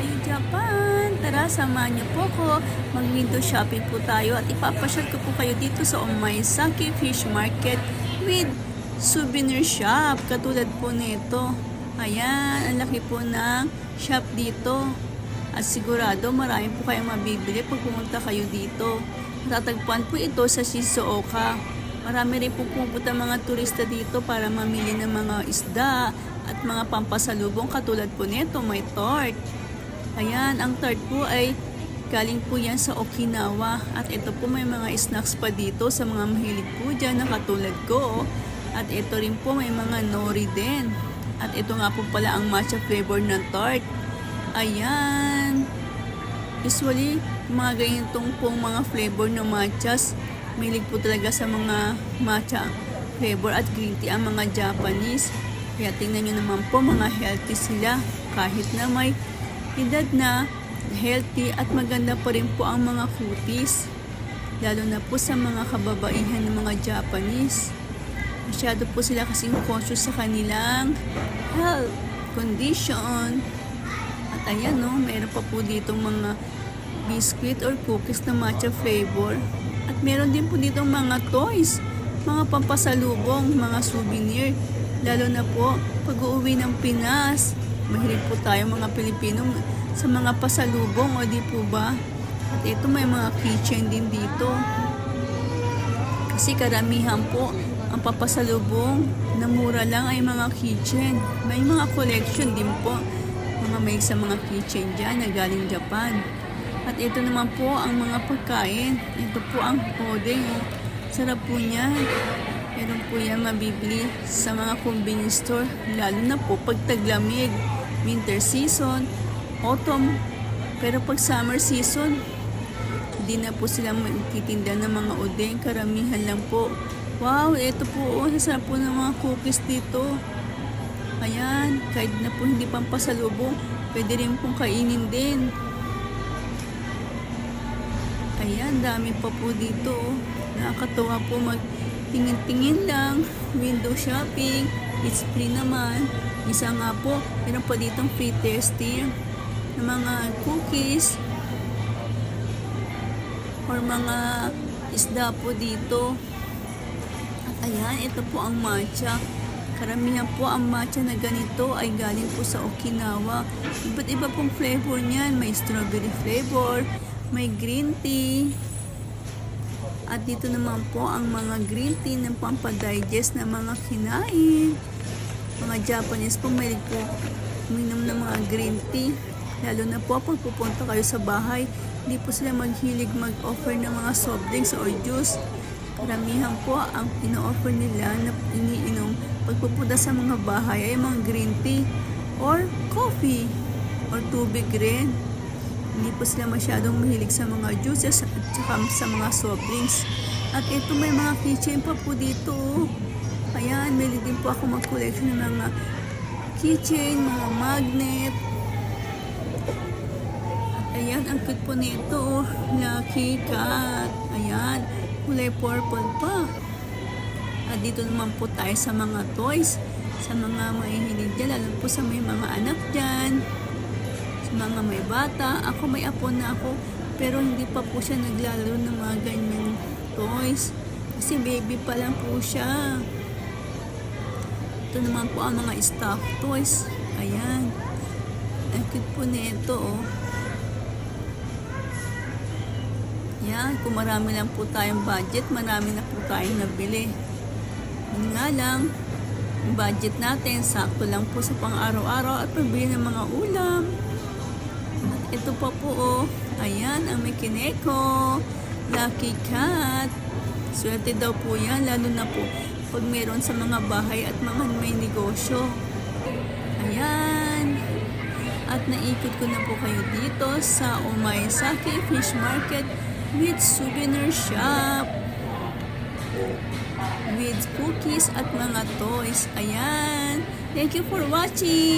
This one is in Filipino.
tayo Japan. Tara, samahan niyo po ko. Mag-window shopping po tayo at ipapasyal ko po kayo dito sa Omaisaki Fish Market with souvenir shop. Katulad po nito. Ayan, ang laki po ng shop dito. At sigurado marami po kayong mabibili pag pumunta kayo dito. Matatagpuan po ito sa Shizuoka. Marami rin po pupunta mga turista dito para mamili ng mga isda at mga pampasalubong katulad po nito, may tart. Ayan, ang tart po ay galing po yan sa Okinawa at ito po may mga snacks pa dito sa mga mahilig po dyan na katulad ko. At ito rin po may mga nori din. At ito nga po pala ang matcha flavor ng tart. Ayan. Usually, mga ganitong pong mga flavor ng matchas, mahilig po talaga sa mga matcha flavor at green tea ang mga Japanese. Kaya tingnan nyo naman po, mga healthy sila. Kahit na may edad na, healthy at maganda pa rin po ang mga cuties. Lalo na po sa mga kababaihan ng mga Japanese. Masyado po sila kasing conscious sa kanilang health condition. At ayan no, meron pa po dito mga biscuit or cookies na matcha flavor. At meron din po dito mga toys, mga pampasalubong, mga souvenir. Lalo na po pag uuwi ng Pinas. Mahilig po tayo mga Pilipino sa mga pasalubong o di po ba? At ito may mga keychain din dito. Kasi karamihan po ang papasalubong na mura lang ay mga keychain. May mga collection din po. Mga may sa mga keychain dyan na galing Japan. At ito naman po ang mga pagkain. Ito po ang hodeng. Oh. Sarap po niya. Meron po yan mabibili sa mga convenience store. Lalo na po pag taglamig. Winter season, autumn. Pero pag summer season, hindi na po sila magtitinda ng mga udeng. Karamihan lang po. Wow, ito po. Oh, sasarap po ng mga cookies dito. Ayan, kahit na po hindi pampasalubong, pwede rin pong kainin din. Ayan, dami pa po dito. oh. Nakakatawa po magtingin-tingin lang. Window shopping. It's free naman. Isa nga po, meron pa ditong free testing ng mga cookies or mga isda po dito. At ayan, ito po ang matcha. Karamihan po ang matcha na ganito ay galing po sa Okinawa. Iba't iba pong flavor niyan. May strawberry flavor, may green tea. At dito naman po ang mga green tea ng pampadigest na mga kinain. Mga Japanese po may po uminom ng mga green tea. Lalo na po pag pupunta kayo sa bahay, hindi po sila maghilig mag-offer ng mga soft drinks or juice. Karamihan po ang ino-offer nila na iniinom pagpupunta sa mga bahay ay mga green tea or coffee or tubig rin. Hindi po sila masyadong mahilig sa mga juices at saka sa mga soft drinks. At ito may mga keychain pa po dito. oh. May din po ako mag-collection ng mga keychain, mga magnet. At ayan, ang cute po nito. Lucky cat. Ayan, kulay purple pa. At dito naman po tayo sa mga toys. Sa mga mahihilig dyan, lalo po sa may mga anak dyan. Sa mga may bata. Ako may apo na ako. Pero hindi pa po siya naglalaro ng mga ganyang toys. Kasi baby pa lang po siya. Ito naman po ang mga stuffed toys. Ayan. Ang cute po nito, oh. Yan, kung marami lang po tayong budget, marami na po tayong nabili. Yun nga lang, budget natin, sakto lang po sa pang-araw-araw at pabili ng mga ulam. At ito pa po, oh. Ayan, ang may kineko. Lucky cat. Swerte daw po yan, lalo na po pag meron sa mga bahay at mga may negosyo. Ayan. At naikot ko na po kayo dito sa Umaisaki Fish Market with souvenir shop. With cookies at mga toys. Ayan. Thank you for watching.